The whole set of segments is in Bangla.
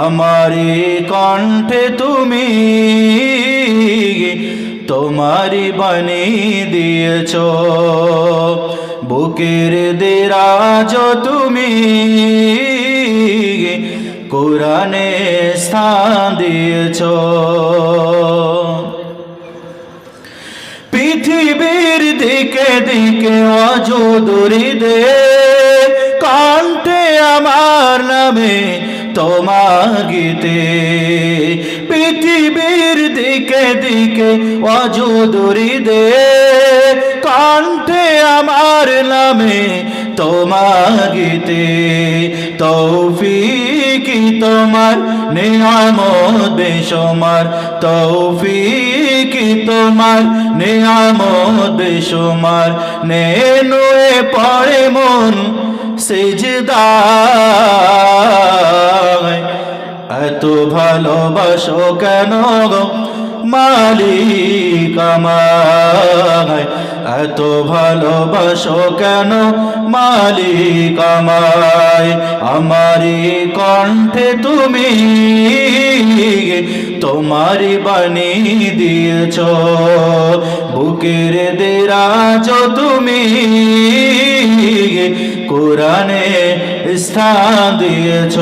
আমারি কণ্ঠে তুমি তোমারি বানি দিয়েছ। বুকের দেরাজ তুমি কোরআনে স্থান দিয়েছ। পৃথিবীর দিকে দিকে অযোদরি দে কণ্ঠে আমার নামে তোমার গীতে পৃথিবীর দিকে দিকে অযোদরি দে কণ্ঠে আমার নামে তোমাগিতে। গীতে তৌফিকি তোমার নিয়ামত বেসমার তৌফিকি তোমার নিয়ামত বেসমার নে নুয়ে পড়ে মন সেজদায়। এত ভালোবাসো কেন গো মালিক আমায়? এত ভালোবাসো কেন মালিক আমায়? আমারি কণ্ঠে তুমি তোমারি বানি দিয়েছ। বুকের দেরাজ তুমি স্থান দিয়েছ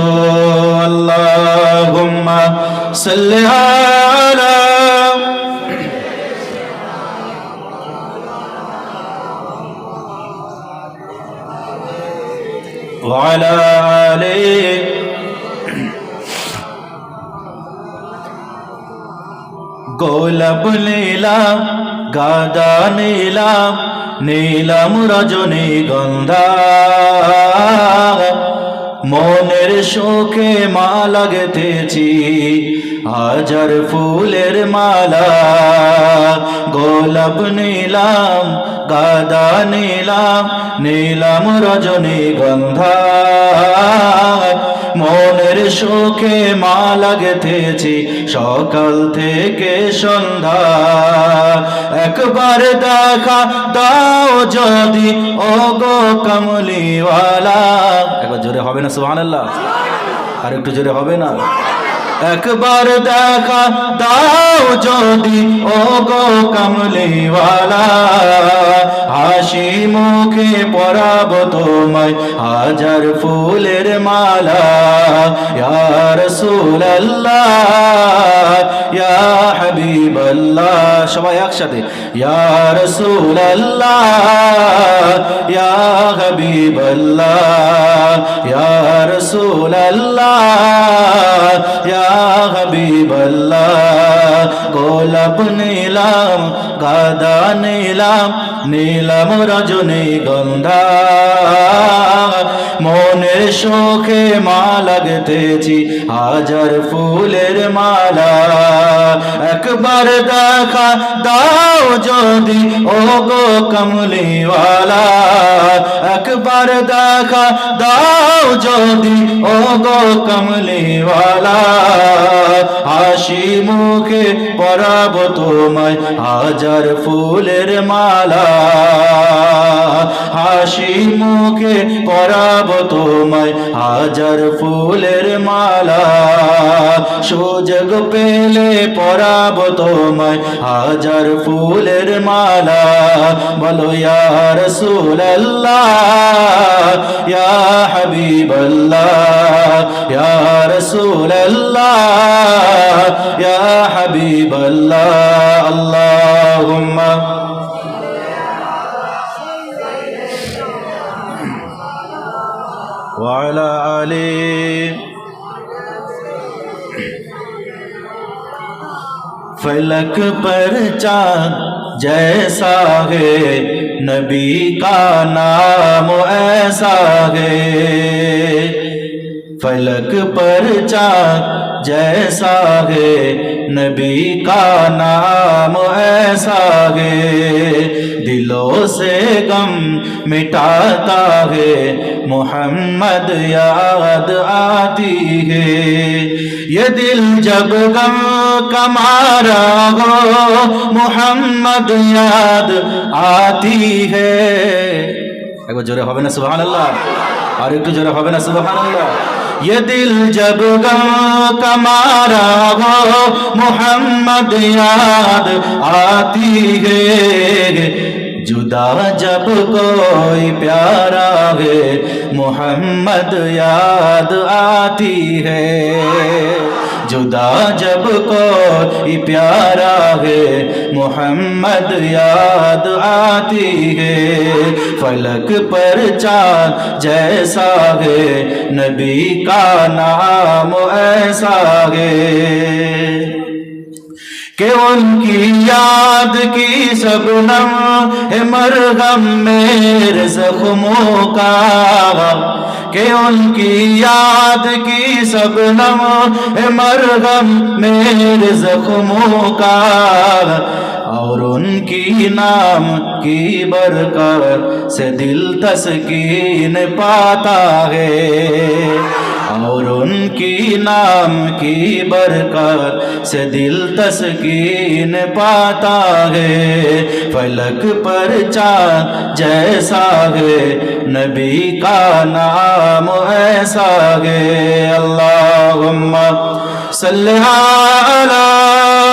আল্লাহ সাল্লাল্লাহু وعلى آله গোলাপ নীলাম গাদা নীলাম নীলাম রজনী গন্ধা। মনের শোকে মা লাগতেছি, হাজার ফুলের মালা। গোলাপ নীলাম, গাদা নীলাম নীলাম রজনী গন্ধা। শোকে মালা গেথেছি সকাল থেকে সন্ধ্যা। একবার দেখা দাও যদি ও গো কমলিওয়ালা। একবার জোরে হবে না, সুবহানাল্লাহ? আর একটু জোরে হবে না? একবার দেখা দাও যদি ও গো কমলিওয়ালা। হাসি মুখে পরাব তোমায়, হাজার ফুলের মালা। ইয়া রাসূলুল্লাহ, ইয়া হাবিবাল্লাহ। সবাই একসাথে, ইয়া রাসূলুল্লাহ, ইয়া হাবিবাল্লাহ, ইয়া রাসূলুল্লাহ, ইয়া হাবিবাল্লাহ। গোলাপ নীলাম, গাদা নীলাম নীলাম রজনী গন্ধা। মনের শোকে মালা গেথেছি হাজার ফুলের মালা। একবার দেখা দাও যদি ও গো কমলিওয়ালা। একবার দেখা দাও যদি ও গো কমলিওয়ালা। হাসি মুখে পরাব তোমায় হাজার ফুলের মালা। হাসি মুখে পরাব তোমায় হাজার ফুলের মালা। সুযোগ পেলে পরাব তোমায় হাজার ফুলের মালা। বলো ইয়া রাসূলুল্লাহ। ইয়া হাবিবাল্লাহ ইয়া রাসূলুল্লাহ ইয়া হাবিবাল্লাহ আল্লাহুম্মা وعلى آله فلک پر چاند جیسا ہے۔ नबी का नाम ऐसा है فلک پر چاند جیسا ہے، نبی کا نام ایسا ہے۔ دلوں سے غم مٹاتا ہے، محمد یاد آتی ہے۔ یہ دل جب غم کمارا ہو، محمد یاد آتی ہے۔ ایک بار ہوئے نا، سبحان اللہ۔ আর একটু জোরে হবে না সুবহানাল্লাহ یہ دل جب گم کمارا ہو، محمد یاد آتی ہے۔ جدا جب کوئی پیارا ہے، محمد یاد آتی ہے۔ جدا جب کوئی پیارا ہے، محمد یاد آتی ہے۔ فلک پر چاند جیسا ہے، نبی کا نام ایسا ہے۔ کہ ان کی یاد کی شبنم ہے مرغم میرے زخموں کا کہ ان کی یاد کی شبنم ہے مرغم میرے زخموں کا اور ان کی نام کی برکت سے دل تسکین پاتا ہے اور ان کی نام کی برکت سے دل تسکین پاتا ہے۔ فلک پر چاند جیسا ہے، نبی کا نام ایسا ہے۔ اللہم صلی اللہ علیہ